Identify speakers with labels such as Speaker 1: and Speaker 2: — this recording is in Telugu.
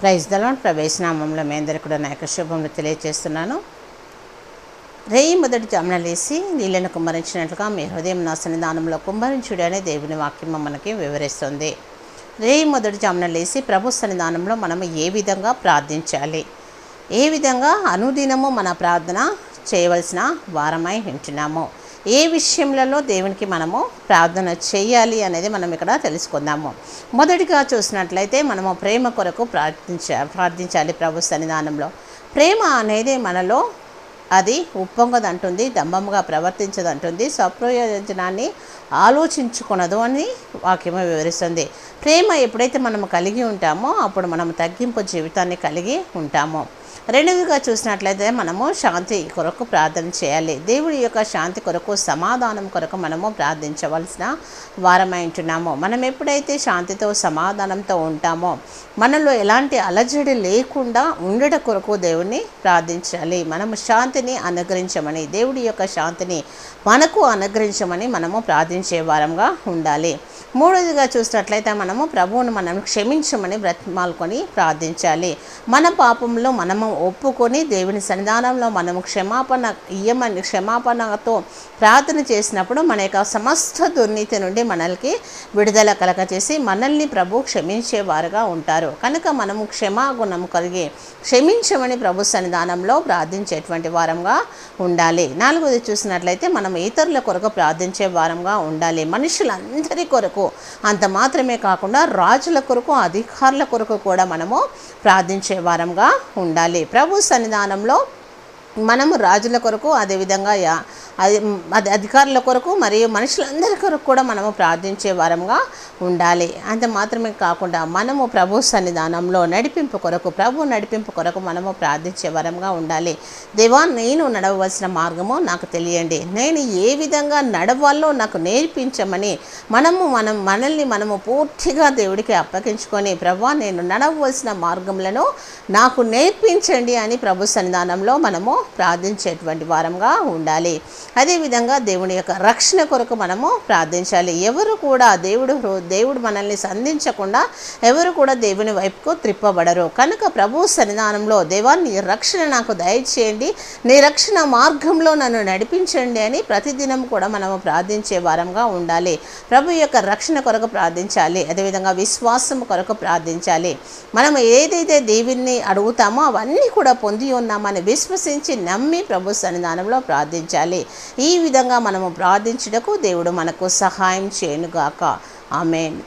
Speaker 1: ప్రైజ్ దళం ప్రవేశనామంలో మీ అందరికీ కూడా నా యొక్క శుభములు తెలియజేస్తున్నాను రేయి మొదటి జామున లేసి నీళ్ళను కుమ్మరించినట్లుగా మీ హృదయం నా సన్నిధానంలో కుమ్మరించుడు అనే దేవుని వాక్యం మనకి వివరిస్తుంది. రేయి మొదటి జామున లేసి ప్రభు సన్నిధానంలో మనం ఏ విధంగా ప్రార్థించాలి? ఏ విధంగా అనుదినము మన ప్రార్థన చేయవలసిన వారమై వింటున్నాము ఏ విషయంలో దేవునికి మనము ప్రార్థన చేయాలి అనేది మనం ఇక్కడ తెలుసుకుందాము. మొదటిగా చూసినట్లయితే మనము ప్రేమ కొరకు ప్రార్థించ ప్రార్థించాలి ప్రభు సన్నిధానంలో. ప్రేమ అనేది మనలో అది ఉప్పొంగదంటుంది దంభముగా ప్రవర్తించదంటుంది స్వప్రయోజనాన్ని ఆలోచించుకునదు అని వాక్యము వివరిస్తుంది. ప్రేమ ఎప్పుడైతే మనం కలిగి ఉంటామో అప్పుడు మనం తగ్గింపు జీవితాన్ని కలిగి ఉంటాము. రెండవగా చూసినట్లయితే మనము శాంతి కొరకు ప్రార్థన చేయాలి. దేవుడి యొక్క శాంతి కొరకు సమాధానం కొరకు మనము ప్రార్థించవలసిన వారమై ఉంటున్నాము. మనం ఎప్పుడైతే శాంతితో సమాధానంతో ఉంటామో మనలో ఎలాంటి అలజడి లేకుండా ఉండట కొరకు దేవుణ్ణి ప్రార్థించాలి. మనము శాంతిని అనుగ్రహించమని దేవుడి యొక్క శాంతిని మనకు అనుగ్రహించమని మనము ప్రార్థించే వారంగా ఉండాలి. మూడవదిగా చూసినట్లయితే మనము ప్రభువును మనం క్షమించమని బ్రతిమాలుకొని ప్రార్థించాలి. మన పాపంలో మనము ఒప్పుకొని దేవుని సన్నిధానంలో మనము క్షమాపణ ఇయ్యమని క్షమాపణతో ప్రార్థన చేసినప్పుడు మన యొక్క సమస్త దుర్నీతి నుండి మనల్కి విడుదల కలగచేసి మనల్ని ప్రభు క్షమించేవారుగా ఉంటారు. కనుక మనము క్షమాగుణం కలిగి క్షమించమని ప్రభు సన్నిధానంలో ప్రార్థించేటువంటి వారంగా ఉండాలి. నాలుగోది చూసినట్లయితే మనం ఇతరుల కొరకు ప్రార్థించే వారంగా ఉండాలి. మనుషులందరి కొరకు అంత మాత్రమే కాకుండా రాజుల కొరకు అధికారుల కొరకు కూడా మనము ప్రార్థించే వారంగా ఉండాలి. ప్రభు సన్నిధానంలో మనము రాజుల కొరకు అదేవిధంగా యా అది అది అధికారుల కొరకు మరియు మనుషులందరి కొరకు కూడా మనము ప్రార్థించే వారంగా ఉండాలి. అంత మాత్రమే కాకుండా మనము ప్రభు సన్నిధానంలో నడిపింపు కొరకు ప్రభు నడిపింపు కొరకు మనము ప్రార్థించే వరంగా ఉండాలి. దేవా నేను నడవలసిన మార్గము నాకు తెలియండి. నేను ఏ విధంగా నడవాలో నాకు నేర్పించమని మనము మనం మనల్ని మనము పూర్తిగా దేవుడికి అప్పగించుకొని ప్రభా నేను నడవలసిన మార్గములను నాకు నేర్పించండి అని ప్రభు సన్నిధానంలో మనము ప్రార్థించేటువంటి వారంగా ఉండాలి. అదేవిధంగా దేవుని యొక్క రక్షణ కొరకు మనము ప్రార్థించాలి. ఎవరు కూడా దేవుడు హృ- దేవుడు మనల్ని సంధించకుండా ఎవరు కూడా దేవుని వైపుకు త్రిప్పబడరు. కనుక ప్రభు సన్నిధానంలో దేవా నీ రక్షణ నాకు దయచేయండి. నీ రక్షణ మార్గంలో నన్ను నడిపించండి అని ప్రతిదినం కూడా మనము ప్రార్థించే వారంగా ఉండాలి. ప్రభు యొక్క రక్షణ కొరకు ప్రార్థించాలి. అదేవిధంగా విశ్వాసం కొరకు ప్రార్థించాలి. మనం ఏదైతే దేవుణ్ణి అడుగుతామో అవన్నీ కూడా పొంది ఉన్నామని విశ్వసించి నమ్మి ప్రభు సన్నిధానంలో ప్రార్థించాలి. ఈ విధంగా మనము ప్రార్థించుటకు దేవుడు మనకు సహాయం చేయనుగాక. ఆమెన్.